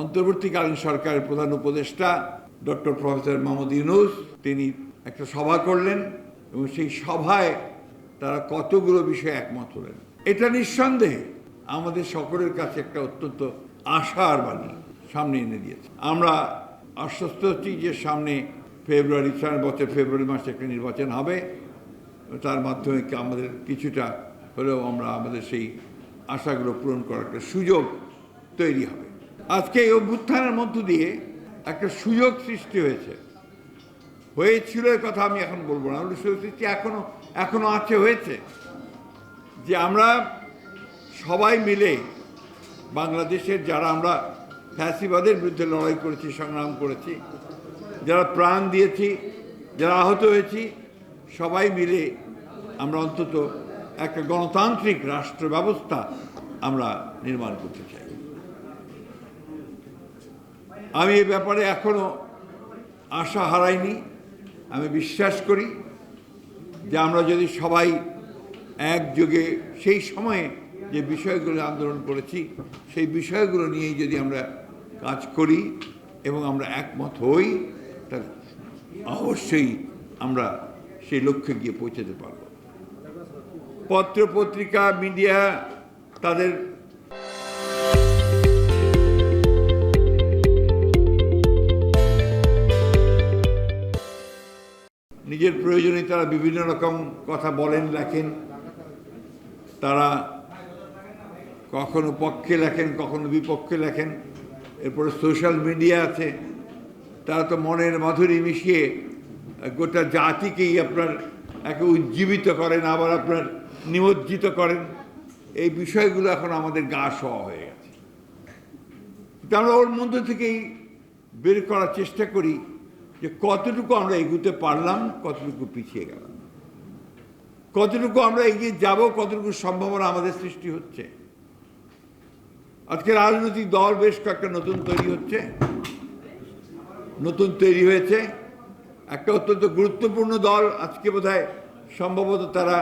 অন্তর্বর্তীকালীন সরকারের প্রধান উপদেষ্টা ডক্টর প্রফেসর মোহাম্মদ ইউনুস, তিনি একটা সভা করলেন এবং সেই সভায় তারা কতগুলো বিষয়ে একমত হলেন। এটা নিঃসন্দেহে আমাদের সকলের কাছে একটা অত্যন্ত আশার বাণী সামনে এনে দিয়েছে। আমরা আশ্বস্ত হচ্ছি যে সামনে ফেব্রুয়ারি চার বছর ফেব্রুয়ারি মাসে একটা নির্বাচন হবে। তার মাধ্যমে আমাদের কিছুটা হলেও আমরা আমাদের সেই আশাগুলো পূরণ করার একটা সুযোগ তৈরি হবে। আজকে এই অভ্যুত্থানের মধ্য দিয়ে একটা সুযোগ সৃষ্টি হয়েছে। হয়েছিল কথা আমি এখন বলব না। সুযোগ সৃষ্টি এখনও এখনও আছে, হয়েছে। যে আমরা সবাই মিলে বাংলাদেশের যারা আমরা ফ্যাসিবাদের বিরুদ্ধে লড়াই করেছি, সংগ্রাম করেছি, যারা প্রাণ দিয়েছি, যারা আহত হয়েছি, সবাই মিলে আমরা অন্তত একটা গণতান্ত্রিক রাষ্ট্র ব্যবস্থা আমরা নির্মাণ করতে চাই। আমি এ ব্যাপারে এখনও আশা হারাইনি। আমি বিশ্বাস করি যে আমরা যদি সবাই একযোগে সেই সময়ে যে বিষয়গুলো আন্দোলন করেছি, সেই বিষয়গুলো নিয়েই যদি আমরা কাজ করি এবং আমরা একমত হই তাহলে অবশ্যই আমরা সেই লক্ষ্যে গিয়ে পৌঁছাতে পারব। পত্র পত্রিকা, মিডিয়া, তাদের নিজের প্রয়োজনে তারা বিভিন্ন রকম কথা বলেন, লেখেন। তারা কখনো পক্ষে লেখেন, কখনো বিপক্ষে লেখেন। এরপরে সোশ্যাল মিডিয়া আছে। তারা তো মনের মাধুরী মিশিয়ে গোটা জাতিকেই আপনার একে উজ্জীবিত করেন, আবার আপনার নিমজ্জিত করেন। এই বিষয়গুলো এখন আমাদের গা শোয়া হয়ে গেছে। কিন্তু আমরা ওর মধ্যে থেকেই বের করার চেষ্টা করি। যে কতটুকু আমরা এগুতে পারলাম, কতটুকু পিছিয়ে গেলাম। কতটুকু আমরা এগিয়ে যাব, কতটুকু সম্ভাবনা আমাদের সৃষ্টি হচ্ছে। আজকে রাজনৈতিক দল বেশ কয়েকটা নতুন তৈরি হচ্ছে, নতুন তৈরি হয়েছে। একটা অত্যন্ত গুরুত্বপূর্ণ দল, আজকে বোধহয় সম্ভবত তারা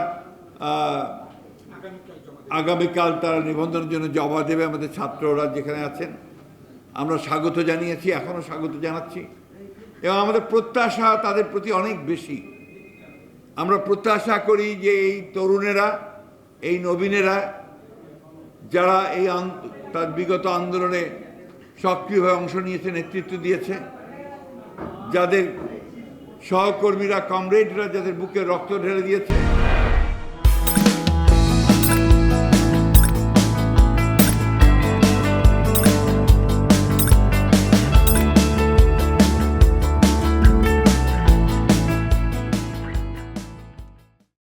আগামীকাল তারা নিবন্ধনের জন্য জমা দেবে আমাদের ছাত্ররা যেখানে আছেন। আমরা স্বাগত জানিয়েছি এখনও স্বাগত জানাচ্ছি। এবং আমাদের প্রত্যাশা তাদের প্রতি অনেক বেশি। আমরা প্রত্যাশা করি যে এই তরুণেরা, এই নবীনেরা, যারা এই তার বিগত আন্দোলনে সক্রিয়ভাবে অংশ নিয়েছে, নেতৃত্ব দিয়েছে, যাদের সহকর্মীরা, কমরেডরা যাদের বুকে রক্ত ঢেলে দিয়েছে